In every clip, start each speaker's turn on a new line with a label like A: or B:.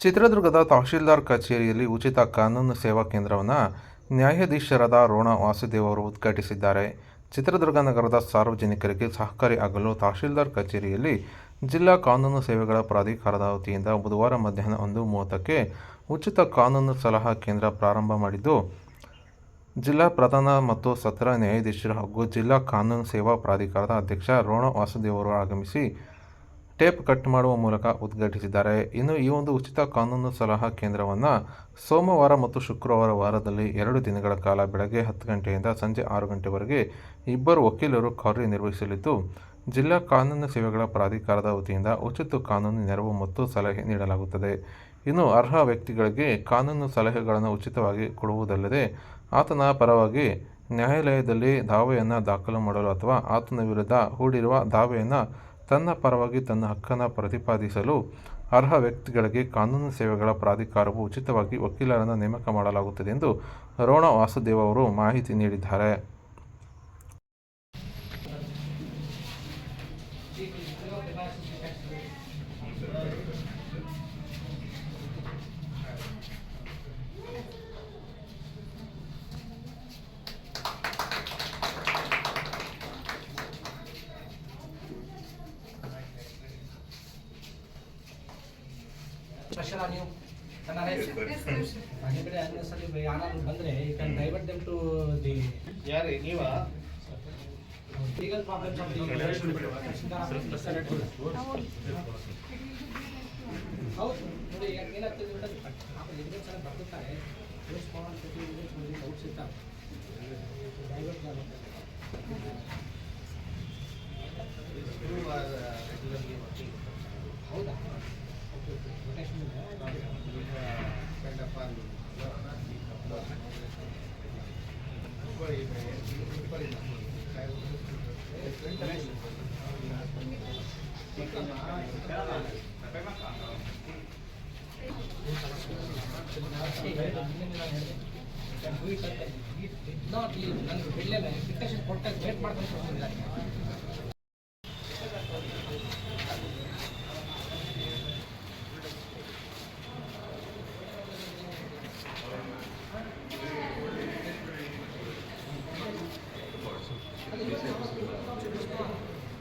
A: ಚಿತ್ರದುರ್ಗದ ತಹಶೀಲ್ದಾರ್ ಕಚೇರಿಯಲ್ಲಿ ಉಚಿತ ಕಾನೂನು ಸೇವಾ ಕೇಂದ್ರವನ್ನು ನ್ಯಾಯಾಧೀಶರಾದ ರೋಣ ವಾಸುದೇವ್ ಅವರು ಉದ್ಘಾಟಿಸಿದ್ದಾರೆ. ಚಿತ್ರದುರ್ಗ ನಗರದ ಸಾರ್ವಜನಿಕರಿಗೆ ಸಹಕಾರಿ ಆಗಲು ತಹಶೀಲ್ದಾರ್ ಕಚೇರಿಯಲ್ಲಿ ಜಿಲ್ಲಾ ಕಾನೂನು ಸೇವೆಗಳ ಪ್ರಾಧಿಕಾರದ ವತಿಯಿಂದ ಬುಧವಾರ ಮಧ್ಯಾಹ್ನ ಒಂದು ಮೂವತ್ತಕ್ಕೆ ಉಚಿತ ಕಾನೂನು ಸಲಹಾ ಕೇಂದ್ರ ಪ್ರಾರಂಭ ಮಾಡಿದ್ದು, ಜಿಲ್ಲಾ ಪ್ರಧಾನ ಮತ್ತು ಸತ್ರ ನ್ಯಾಯಾಧೀಶರು ಹಾಗೂ ಜಿಲ್ಲಾ ಕಾನೂನು ಸೇವಾ ಪ್ರಾಧಿಕಾರದ ಅಧ್ಯಕ್ಷ ರೋಣ ವಾಸುದೇವರು ಆಗಮಿಸಿ ಟೇಪ್ ಕಟ್ ಮಾಡುವ ಮೂಲಕ ಉದ್ಘಾಟಿಸಿದ್ದಾರೆ. ಇನ್ನು ಈ ಒಂದು ಉಚಿತ ಕಾನೂನು ಸಲಹಾ ಕೇಂದ್ರವನ್ನು ಸೋಮವಾರ ಮತ್ತು ಶುಕ್ರವಾರ ವಾರದಲ್ಲಿ ಎರಡು ದಿನಗಳ ಕಾಲ ಬೆಳಗ್ಗೆ ಹತ್ತು ಗಂಟೆಯಿಂದ ಸಂಜೆ ಆರು ಗಂಟೆವರೆಗೆ ಇಬ್ಬರು ವಕೀಲರು ಕಾರ್ಯನಿರ್ವಹಿಸಲಿದ್ದು, ಜಿಲ್ಲಾ ಕಾನೂನು ಸೇವೆಗಳ ಪ್ರಾಧಿಕಾರದ ವತಿಯಿಂದ ಉಚಿತ ಕಾನೂನು ನೆರವು ಮತ್ತು ಸಲಹೆ ನೀಡಲಾಗುತ್ತದೆ. ಇನ್ನು ಅರ್ಹ ವ್ಯಕ್ತಿಗಳಿಗೆ ಕಾನೂನು ಸಲಹೆಗಳನ್ನು ಉಚಿತವಾಗಿ ಕೊಡುವುದಲ್ಲದೆ, ಆತನ ಪರವಾಗಿ ನ್ಯಾಯಾಲಯದಲ್ಲಿ ದಾವೆಯನ್ನು ದಾಖಲು ಮಾಡಲು ಅಥವಾ ಆತನ ವಿರುದ್ಧ ಹೂಡಿರುವ ದಾವೆಯನ್ನು ತನ್ನ ಪರವಾಗಿ ತನ್ನ ಹಕ್ಕನ್ನು ಪ್ರತಿಪಾದಿಸಲು ಅರ್ಹ ವ್ಯಕ್ತಿಗಳಿಗೆ ಕಾನೂನು ಸೇವೆಗಳ ಪ್ರಾಧಿಕಾರವು ಉಚಿತವಾಗಿ ವಕೀಲರನ್ನು ನೇಮಕ ಮಾಡಲಾಗುತ್ತದೆ ಎಂದು ರೋಣ ವಾಸುದೇವ್ ಅವರು ಮಾಹಿತಿ ನೀಡಿದ್ದಾರೆ.
B: ಸ್ಪೆಷಲ್ ನೀವು ಕನ್ನಡ ಮನೆ ಕಡೆ ಅನ್ನಿಸಲಿ ಯಾರಾದ್ರು ಬಂದ್ರೆ you can divert them to the
C: ಯಾರು ನೀವ?
B: ಲೀಗಲ್ ಪ್ರಾಬ್ಲಮ್ಸ್ ಹೌದು ನೋಡಿ ಏನಾಗ್ತದೆ ಎವಿಡೆನ್ಸ್ ಎಲ್ಲ ಬರ್ತಿರ್ತಾರೆ. ಡೈವರ್ಟ್ ನಾಟ್ ನನಗೆ ಬಿಡಲೇ ಅಪ್ಲಿಕೇಶನ್ ಕೊಟ್ಟಾಗ ವೇಟ್ ಮಾಡ್ಕೊಂಡು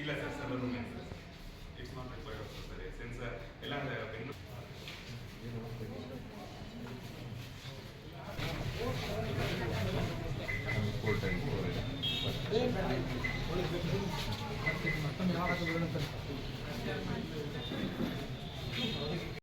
D: ಇಲ್ಲ ಸರ್ ಸರ್ವರ್ ರೂಮ್ ಇದೆ it's not required sir since ಎಲ್ಲ ಬೆಂಗಳೂರು
B: ಮತ್ತೊಮ್ಮೆ ಯಾವಾಗ ವಿವರಣೆ